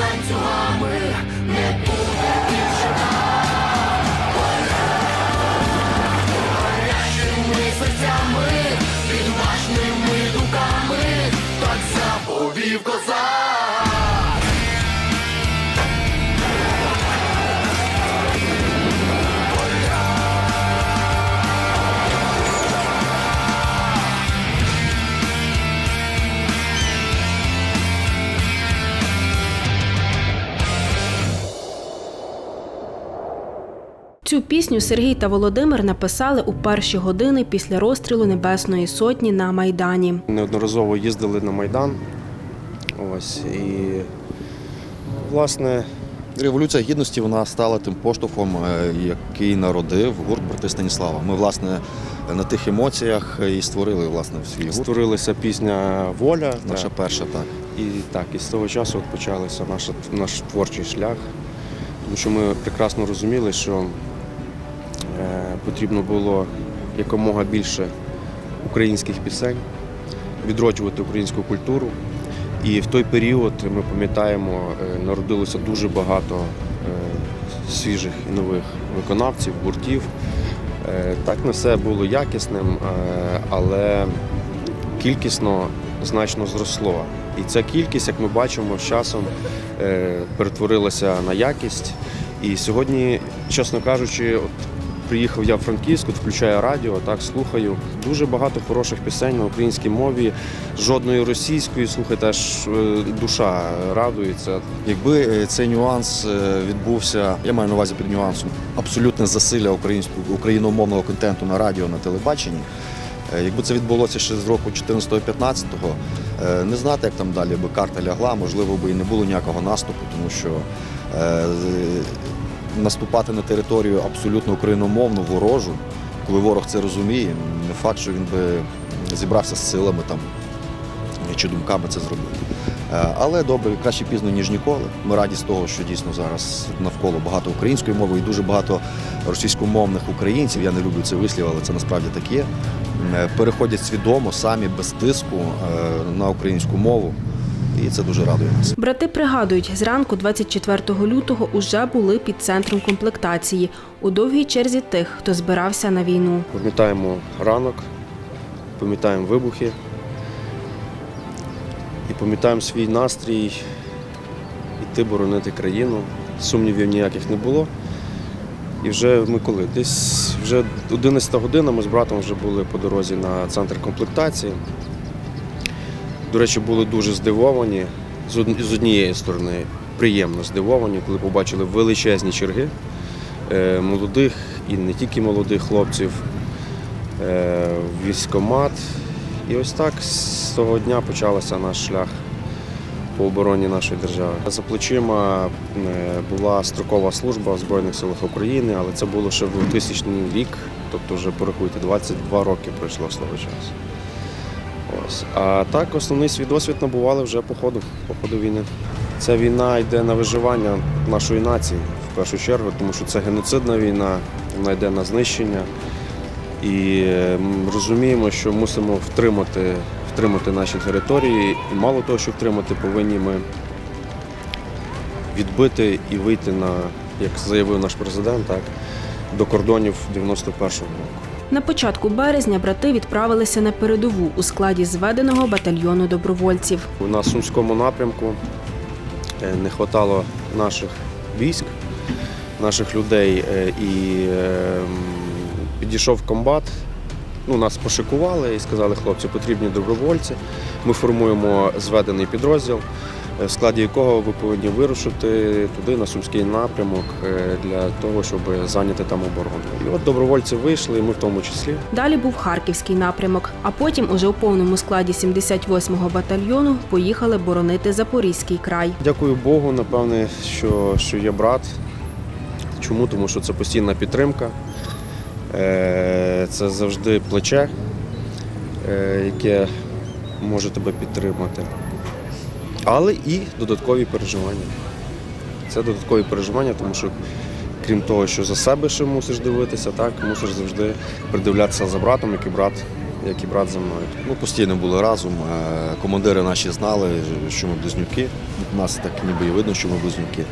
one to one. Цю пісню Сергій та Володимир написали у перші години після розстрілу Небесної Сотні на Майдані. Неодноразово їздили на Майдан. Ось і власне Революція гідності вона стала тим поштовхом, е, який народив гурт брати Станіслава. Ми, власне, на тих емоціях і створили власне свій гурт. створилася пісня Воля. Наша так. перша так. І так, і з того часу от почався наш, наш творчий шлях. Тому що ми прекрасно розуміли, що потрібно було якомога більше українських пісень, відроджувати українську культуру. І в той період ми пам'ятаємо, е, народилося дуже багато е, свіжих і нових виконавців, гуртів. Е, Так не все було якісним, але кількісно значно зросло. І ця кількість, як ми бачимо, з часом перетворилася на якість. І сьогодні, чесно кажучи, от приїхав я в Франківськ, от включаю радіо, так слухаю. Дуже багато хороших пісень на українській мові, жодної російської, слухайте, аж е, душа радується. Якби е, цей нюанс е, відбувся, я маю на увазі під нюансом, абсолютне засилля українського україномовного контенту на радіо, на телебаченні. Якби це відбулося ще з року 14-15-го, е, не знати, як там далі би карта лягла, можливо, би і не було ніякого наступу, тому що наступати на територію абсолютно україномовну, ворожу, коли ворог це розуміє, не факт, що він би зібрався з силами там чи думками це зробити. Е, Але добре, краще пізно, ніж ніколи. Ми раді з того, що дійсно зараз навколо багато української мови і дуже багато російськомовних українців. Я не люблю цей вислів, але це насправді так є. е, Переходять свідомо самі без тиску е, на українську мову. І це дуже радує нас. Брати пригадують, зранку 24 лютого уже були під центром комплектації у довгій черзі тих, хто збирався на війну. Пам'ятаємо ранок, пам'ятаємо вибухи і пам'ятаємо свій настрій іти боронити країну. Сумнівів ніяких не було. І вже ми коли? Десь вже 11 година ми з братом вже були по дорозі на центр комплектації. До речі, були дуже здивовані з однієї сторони, приємно здивовані, коли побачили величезні черги е, молодих і не тільки молодих хлопців е, в військкомат. І ось так з того дня почався наш шлях по обороні нашої держави. За плечима е, була строкова служба в Збройних силах України, але це було ще в 2000 рік, тобто вже порахуйте, 22 роки пройшло з того часу. Ось. А так основний свій досвід набували вже по ходу, по ходу війни. Ця війна йде на виживання нашої нації в першу чергу, тому що це геноцидна війна, вона йде на знищення. І е, розуміємо, що мусимо втримати, втримати наші території. І мало того, що втримати, повинні ми відбити і вийти на, як заявив наш президент, так, до кордонів 91-го року. На початку березня брати відправилися на передову у складі зведеного батальйону добровольців. На Сумському напрямку е, не вистачало наших військ, наших людей, е, і е, підійшов комбат. Ну, нас пошикували і сказали, хлопці, потрібні добровольці. Ми формуємо зведений підрозділ, в складі якого ви повинні вирушити туди, на Сумський напрямок, е, для того, щоб зайняти там оборону. І от добровольці вийшли, і ми в тому числі. Далі був Харківський напрямок, а потім уже у повному складі 78-го батальйону поїхали боронити Запорізький край. Дякую Богу, напевне, що, що є брат. Чому? Тому що це постійна підтримка, Е, це завжди плече, е, яке може тебе підтримати. Але і додаткові переживання. Це додаткові переживання, тому що крім того, що за себе ще мусиш дивитися, так, мусиш завжди придивлятися за братом, як і брат, як і брат за мною. Ми постійно були разом. е, Командири наші знали, що ми близнюки. Нас так ніби і видно, що ми близнюки.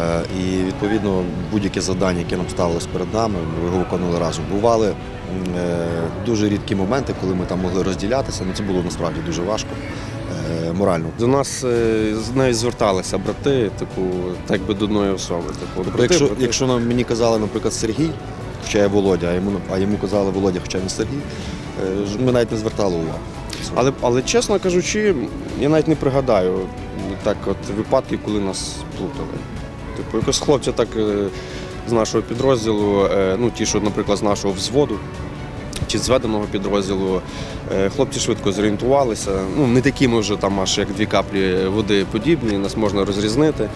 Е, І відповідно будь-яке завдання, яке нам ставилось перед нами, ми його виконували разом. Бували е, дуже рідкі моменти, коли ми там могли розділятися, але це було насправді дуже важко. Моральну. До нас е, з нею зверталися брати, типу, так би до одної особи. Типу, Тобто, брати, якщо, брати. якщо нам мені казали, наприклад, Сергій, хоча я Володя, а йому, а йому казали Володя, хоча він Сергій, е, ми навіть не звертали увагу. Але, але чесно кажучи, я навіть не пригадаю так от випадки, коли нас плутали. Типу, якось хлопці так е, з нашого підрозділу, ну ті, що, наприклад, з нашого взводу чи зведеного підрозділу, е, хлопці швидко зорієнтувалися. Ну, не такі ми вже там аж як дві каплі води подібні, нас можна розрізнити.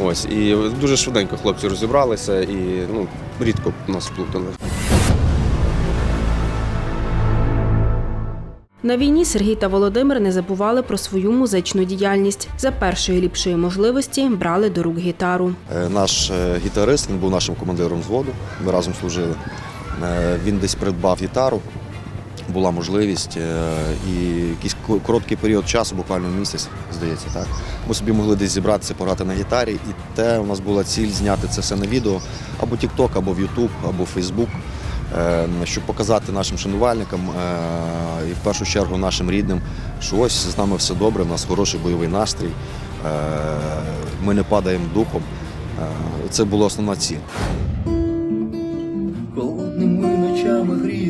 Ось, і дуже швиденько хлопці розібралися і ну, рідко нас плутали. На війні Сергій та Володимир не забували про свою музичну діяльність. За першої ліпшої можливості брали до рук гітару. Е, Наш е, гітарист, він був нашим командиром взводу, ми разом служили. Е, Він десь придбав гітару, була можливість, е, і якийсь короткий період часу, буквально місяць, здається, так. Ми собі могли десь зібратися, пограти на гітарі, і те у нас була ціль зняти це все на відео або TikTok, або в YouTube, або в Facebook, е, щоб показати нашим шанувальникам і в першу чергу нашим рідним, що ось з нами все добре, у нас хороший бойовий настрій, ми не падаємо духом. Це була основна ціль.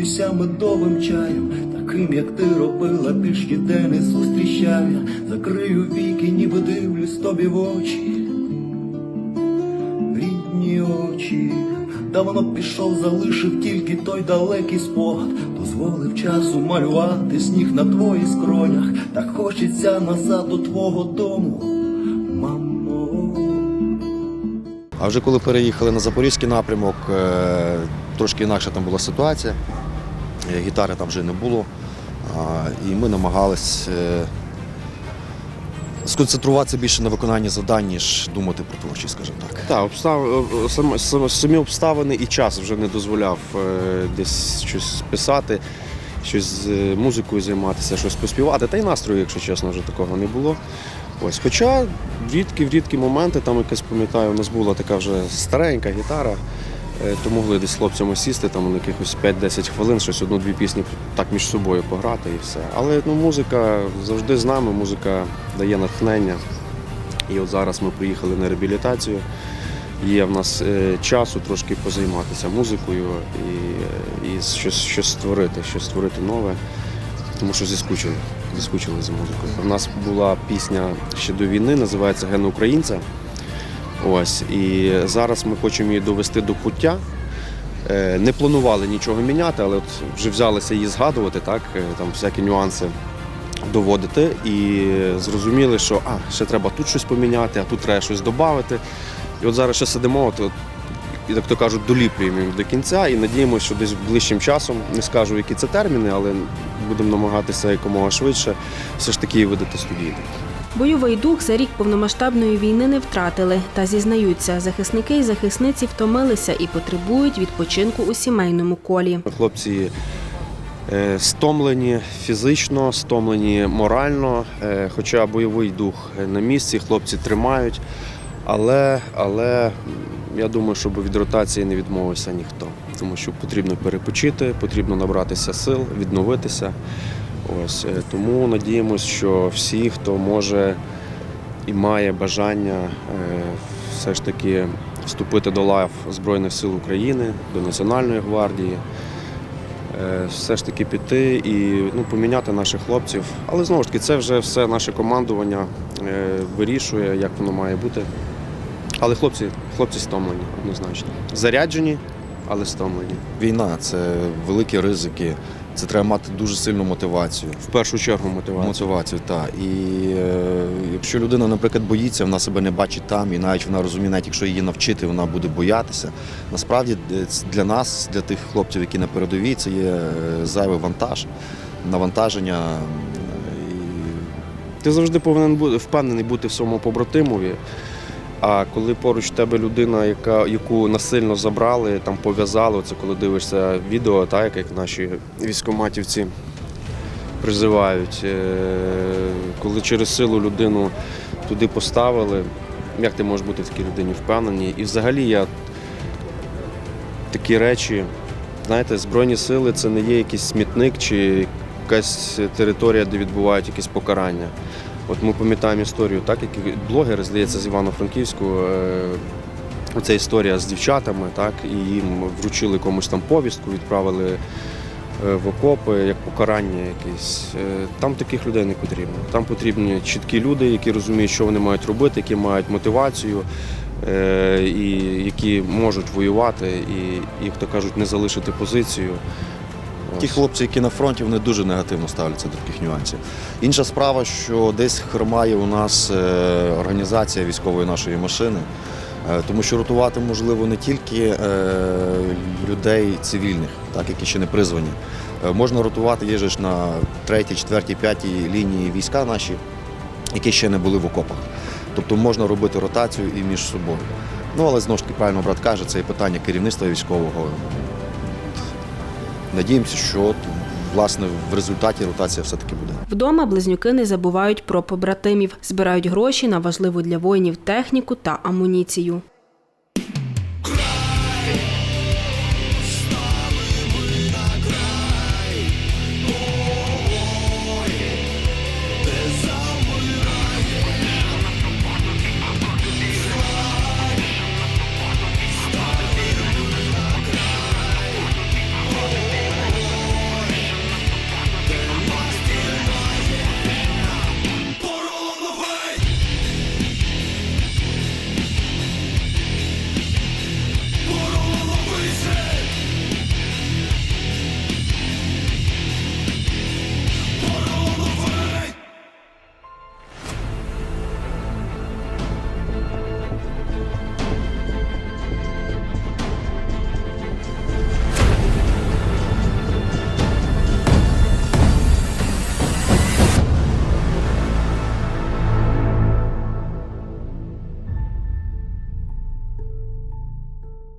Ночами медовим чаєм, таким, як ти робила, більш ніде не зустрічаю. Закрию віки, ніби дивлюсь тобі в очі. Рідні очі, давно пішов, залишив тільки той далекий спогад, дозволив часу малювати сніг на твоїх скронях. Так хочеться назад до твого дому, мамо. А вже коли переїхали на запорізький напрямок, е, трошки інакша там була ситуація. Е, Гітари там вже не було. І ми намагались е, сконцентруватися більше на виконанні завдань, ніж думати про творчість, скажімо так. Так, обстав... е, сам- сам- самі обставини і час вже не дозволяв десь щось писати, щось з музикою займатися, щось поспівати. Та й настрою, якщо чесно, вже такого не було. Ось, хоча в рідкі, в рідкі моменти, там якось пам'ятаю, у нас була така вже старенька гітара, то могли десь з хлопцями сісти там якихось 5-10 хвилин, щось одну-дві пісні так між собою пограти і все. Але ну, музика завжди з нами, музика дає натхнення. І от зараз ми приїхали на реабілітацію. Є в нас е, часу трошки позайматися музикою і, е, і щось, щось створити, щось створити нове, тому що зіскучили, зіскучили за музикою. У нас була пісня ще до війни, називається Ген Українця. Ось, і зараз ми хочемо її довести до пуття. Е, Не планували нічого міняти, але от вже взялися її згадувати, так, е, там всякі нюанси доводити і зрозуміли, що а, ще треба тут щось поміняти, а тут треба щось додати. І от зараз ще сидимо, от, от, і як то кажуть, доліплюємо до кінця і надіємося, що десь ближчим часом, не скажу, які це терміни, але будемо намагатися якомога швидше все ж таки її видати студійно. Бойовий дух за рік повномасштабної війни не втратили та зізнаються, захисники і захисниці втомилися і потребують відпочинку у сімейному колі. Хлопці е, стомлені фізично, стомлені морально, е, хоча бойовий дух на місці, хлопці тримають. Але, але я думаю, щоб від ротації не відмовився ніхто, тому що потрібно перепочити, потрібно набратися сил, відновитися. Ось е, тому надіємося, що всі, хто може і має бажання е, все ж таки вступити до лав Збройних сил України, до Національної гвардії, е, все ж таки піти і ну, поміняти наших хлопців. Але знову ж таки, це вже все наше командування вирішує, як воно має бути. Але хлопці, хлопці стомлені, однозначно. Заряджені, але стомлені. Війна це великі ризики, це треба мати дуже сильну мотивацію. В першу чергу мотивація. Мотивацію, так. І е, якщо людина, наприклад, боїться, вона себе не бачить там, і навіть вона розуміє, навіть якщо її навчити, вона буде боятися. Насправді е, для нас, для тих хлопців, які на передовій, це є е, зайвий вантаж, навантаження. Ти завжди повинен бути впевнений бути в своєму побратимові. А коли поруч тебе людина, яка, яку насильно забрали, там пов'язали, це коли дивишся відео, так, як наші військоматівці призивають, е, коли через силу людину туди поставили, як ти можеш бути в такій людині впевнений? І взагалі я такі речі, знаєте, Збройні сили це не є якийсь смітник чи якась територія, де відбувають якісь покарання. От ми пам'ятаємо історію, так як блогери, здається, з Івано-Франківську. е, Оця історія з дівчатами, так, і їм вручили комусь там повістку, відправили е, в окопи як покарання якесь. Е, Там таких людей не потрібно. Там потрібні чіткі люди, які розуміють, що вони мають робити, які мають мотивацію, і які можуть воювати, і, як то кажуть, не залишити позицію. Ті хлопці, які на фронті, вони дуже негативно ставляться до таких нюансів. Інша справа, що десь хромає у нас е, організація військової нашої машини, е, тому що ротувати можливо не тільки е, людей цивільних, так які ще не призвані. Можна ротувати є ж на третій, четвертій, п'ятій лінії війська наші, які ще не були в окопах. Тобто можна робити ротацію і між собою. Ну але знову ж таки правильно брат каже, це і питання керівництва військового. Надіємося, що власне в результаті ротація все-таки буде. Вдома близнюки не забувають про побратимів, збирають гроші на важливу для воїнів техніку та амуніцію.